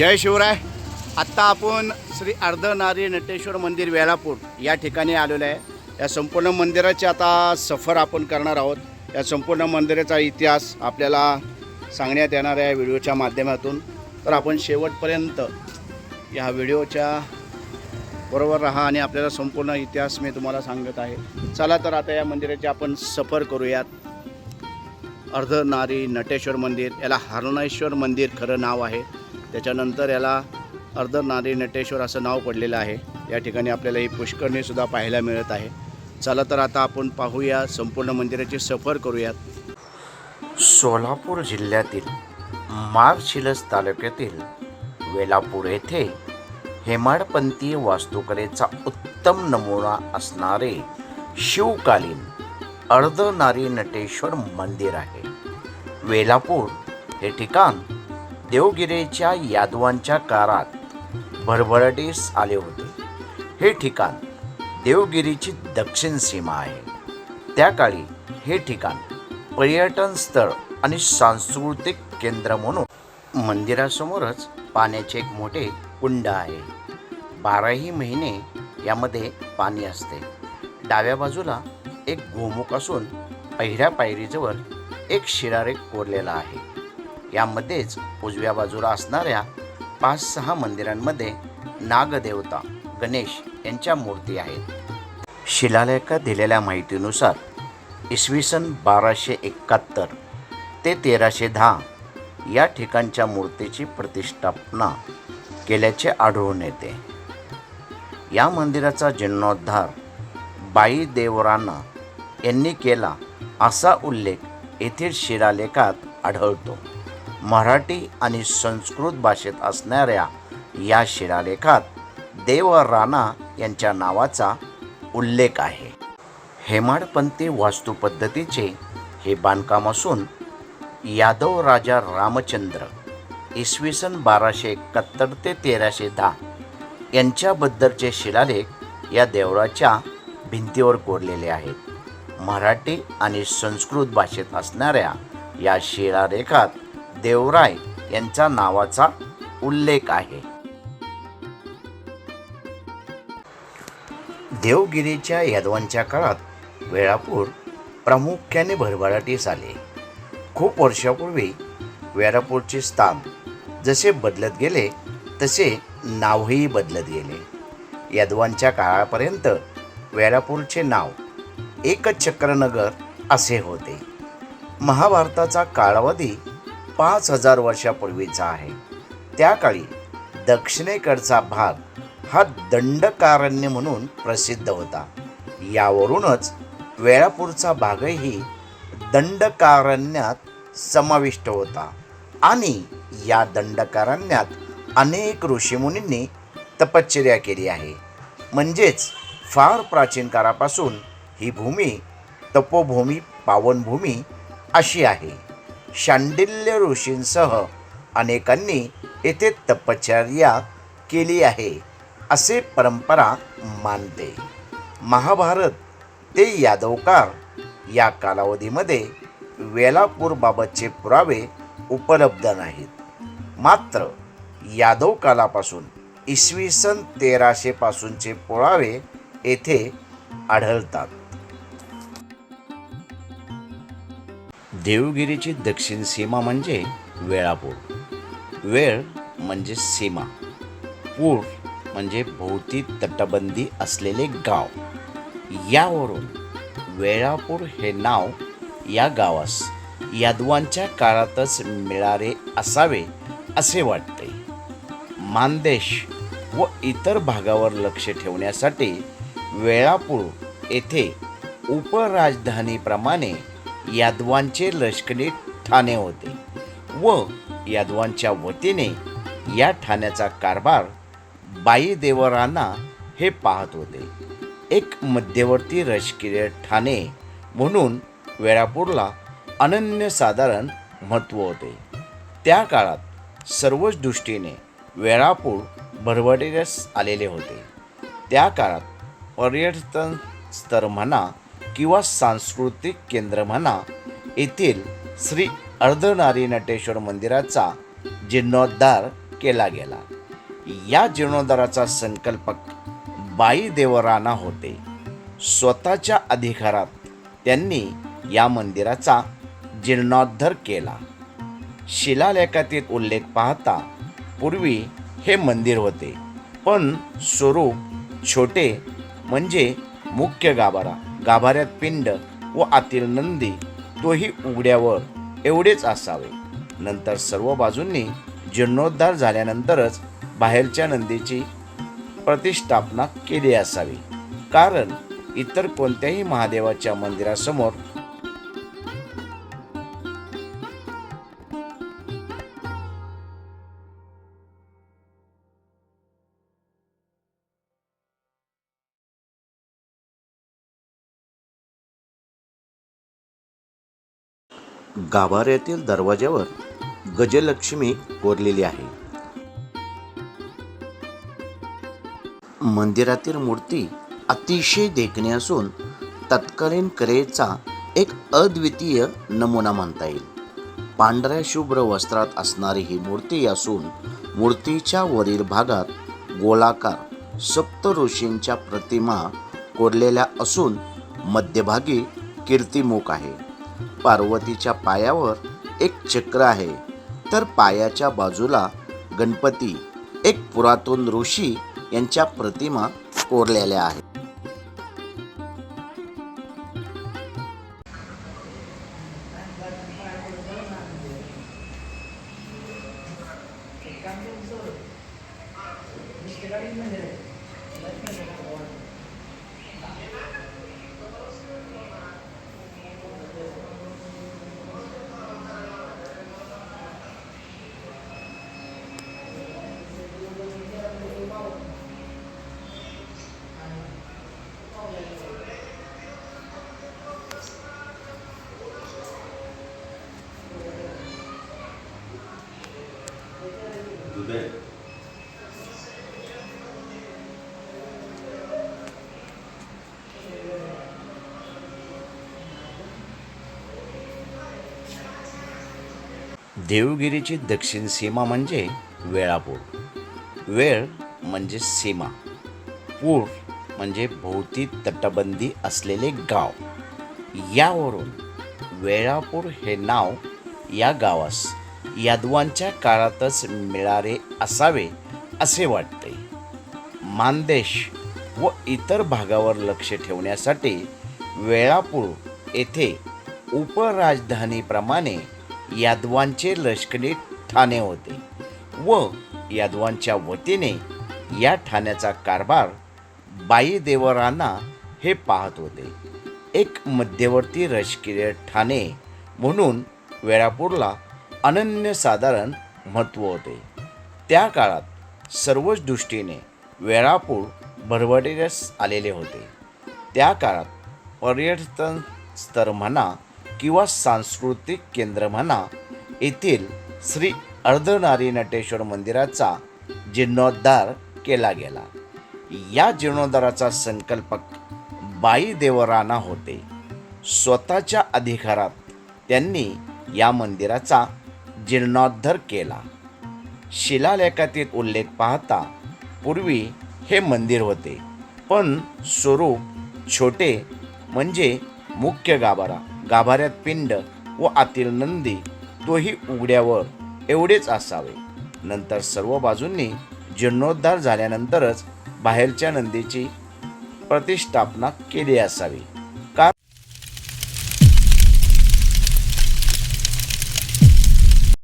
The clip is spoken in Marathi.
जय शिवराय. आत्ता आपण श्री अर्धनारी नटेश्वर मंदिर वेळापूर या ठिकाणी आलेलो आहे. या संपूर्ण मंदिराची आता सफर आपण करणार आहोत. या संपूर्ण मंदिराचा इतिहास आपल्याला सांगण्यात येणार आहे व्हिडिओच्या माध्यमातून. तर आपण शेवटपर्यंत या व्हिडिओच्या बरोबर राहा आणि आपल्याला संपूर्ण इतिहास मी तुम्हाला सांगत आहे. चला तर आता या मंदिराची आपण सफर करूयात. अर्धनारी नटेश्वर मंदिर याला हरणेश्वर मंदिर खरं नाव आहे. त्याच्यानंतर याला अर्धनारी नटेश्वर असं नाव पडलेलं आहे. या ठिकाणी आपल्याला ही पुष्करणीसुद्धा पाहायला मिळत आहे. चला तर आता आपण पाहूया संपूर्ण मंदिराची सफर करूयात. सोलापूर जिल्ह्यातील मार्शिलस तालुक्यातील वेलापूर येथे हेमाडपंथी वास्तुकलेचा उत्तम नमुना असणारे शिवकालीन अर्धनारी नटेश्वर मंदिर आहे. वेलापूर हे ठिकाण देवगिरीच्या यादवांच्या काळात भरभराटीस आले होते. हे ठिकाण देवगिरीची दक्षिण सीमा आहे. त्या काळी हे ठिकाण पर्यटन स्थळ आणि सांस्कृतिक केंद्र म्हणून मंदिरासमोरच पाण्याचे एक मोठे कुंड आहे. बाराही महिने यामध्ये पाणी असते. डाव्या बाजूला एक गोमुख असून पहिल्या पायरीजवळ एक शिरारे कोरलेला आहे. यामध्येच उजव्या बाजूला असणाऱ्या पाच सहा मंदिरांमध्ये नागदेवता गणेश यांच्या मूर्ती आहेत. शिलालेखात दिलेल्या माहितीनुसार इसवी सन बाराशे एकाहत्तर ते तेराशे दहा या ठिकाणच्या मूर्तीची प्रतिष्ठापना केल्याचे आढळून येते. या मंदिराचा जीर्णोद्धार बाई देवराना यांनी केला असा उल्लेख येथील शिलालेखात आढळतो. मराठी आणि संस्कृत भाषेत असणाऱ्या या शिलालेखात देव राणा यांच्या नावाचा उल्लेख आहे. हेमाडपंथी वास्तुपद्धतीचे हे बांधकाम असून यादव राजा रामचंद्र इसवी सन बाराशे एकाहत्तर ते तेराशे दहा यांच्याबद्दलचे शिलालेख या देवळाच्या भिंतीवर कोरलेले आहेत. मराठी आणि संस्कृत भाषेत असणाऱ्या या शिलालेखात देवराय यांच्या नावाचा उल्लेख आहे. देवगिरीच्या यादवांच्या काळात वेळापूर प्रामुख्याने भरभराटीस आले. खूप वर्षापूर्वी वेळापूरचे स्थान जसे बदलत गेले तसे नावही बदलत गेले. यादवांच्या काळापर्यंत वेळापूरचे नाव एकच चक्रनगर असे होते. महाभारताचा कालावधी पाच हजार वर्षापूर्वीचा आहे. त्या काळी दक्षिणेकडचा भाग हा दंडकारण्य म्हणून प्रसिद्ध होता. यावरूनच वेळापूरचा भागही दंडकारण्यात समाविष्ट होता आणि या दंडकारण्यात अनेक ऋषीमुनींनी तपश्चर्या केली आहे. म्हणजेच फार प्राचीन काळापासून ही भूमी तपोभूमी पावनभूमी अशी आहे. शांडिल्य ऋषींसह अनेकांनी येथे तपश्चर्या केली आहे असे परंपरा मानते. महाभारत ते यादवकाळ या कालावधीमध्ये वेलापूरबाबतचे पुरावे उपलब्ध नाहीत. मात्र यादव कालापासून इसवी सन तेराशेपासूनचे पुरावे येथे आढळतात. देवगिरीची दक्षिण सीमा म्हणजे वेळापूर. वेळ म्हणजे सीमा. पूर म्हणजे भोवती तटबंदी असलेले गाव. यावरून वेळापूर हे नाव या गावास यादवांच्या काळातच मिळाले असावे असे वाटते. मानदेश व इतर भागावर लक्ष ठेवण्यासाठी वेळापूर येथे उपराजधानीप्रमाणे यादवांचे लष्करी ठाणे होते व यादवांच्या वतीने या ठाण्याचा कारभार बाई देवरांना हे पाहत होते. एक मध्यवर्ती राजकीय ठाणे म्हणून वेळापूरला अनन्यसाधारण महत्त्व होते. त्या काळात सर्वच दृष्टीने वेळापूर भरभराटीस आलेले होते. त्या काळात पर्यटन स्थळ म्हणा किंवा सांस्कृतिक केंद्र म्हणा. येथील श्री अर्धनारी नटेश्वर मंदिराचा जीर्णोद्धार केला गेला. या जीर्णोद्धाराचा संकल्पक बाई देवराणा होते. स्वतःच्या अधिकारात त्यांनी या मंदिराचा जीर्णोद्धार केला. शिलालेखातील उल्लेख पाहता पूर्वी हे मंदिर होते पण स्वरूप छोटे म्हणजे मुख्य गाभारा. गाभाऱ्यात पिंड व आतील नंदी तोही उघड्यावर एवढेच असावे. नंतर सर्व बाजूंनी जीर्णोद्धार झाल्यानंतरच बाहेरच्या नंदीची प्रतिष्ठापना केली असावी. कारण इतर कोणत्याही महादेवाच्या मंदिरासमोर गाभाऱ्यातील दरवाज्यावर गजलक्ष्मी कोरलेली आहे. मंदिरातील मूर्ती अतिशय देखणी असून तत्कालीन कलेचा एक अद्वितीय नमुना म्हणता येईल. पांढऱ्या शुभ्र वस्त्रात असणारी ही मूर्ती असून मूर्तीच्या वरील भागात गोलाकार सप्त ऋषींच्या प्रतिमा कोरलेल्या असून मध्यभागी कीर्तिमुख आहे. पार्वतीच्या पायावर एक चक्र आहे. तर पायाच्या बाजूला गणपती एक पुरातन ऋषी यांच्या प्रतिमा कोरलेल्या आहेत. देवगिरीची दक्षिण सीमा म्हणजे वेळापूर. वेळ म्हणजे सीमा. पूर म्हणजे भोवती तटबंदी असलेले गाव. यावरून वेळापूर हे नाव या गावास यादवांच्या काळातच मिळाले असावे असे वाटते. मानदेश व इतर भागावर लक्ष ठेवण्यासाठी वेळापूर येथे उपराजधानीप्रमाणे यादवांचे लष्करी ठाणे होते व यादवांच्या वतीने या ठाण्याचा कारभार बाई देवराना हे पाहत होते. एक मध्यवर्ती राजकीय ठाणे म्हणून वेळापूरला अनन्यसाधारण महत्त्व होते. त्या काळात सर्वच दृष्टीने वेळापूर भरभराटीस आलेले होते. त्या काळात पर्यटन स्तर म्हणा किंवा सांस्कृतिक केंद्र म्हणा येथील श्री अर्धनारी नटेश्वर मंदिराचा जीर्णोद्धार केला गेला. या जीर्णोद्धाराचा संकल्पक बाई देवराणा होते. स्वतःच्या अधिकारात त्यांनी या मंदिराचा जीर्णोद्धार केला. शिलालेखातील उल्लेख पाहता पूर्वी हे मंदिर होते पण स्वरूप छोटे म्हणजे मुख्य गाभारा गाभाऱ्यात पिंड व आतील नंदी तोही उघड्यावर एवढेच असावे. नंतर सर्व बाजूंनी जीर्णोद्धार झाल्यानंतरच बाहेरच्या नंदीची प्रतिष्ठापना केली असावी.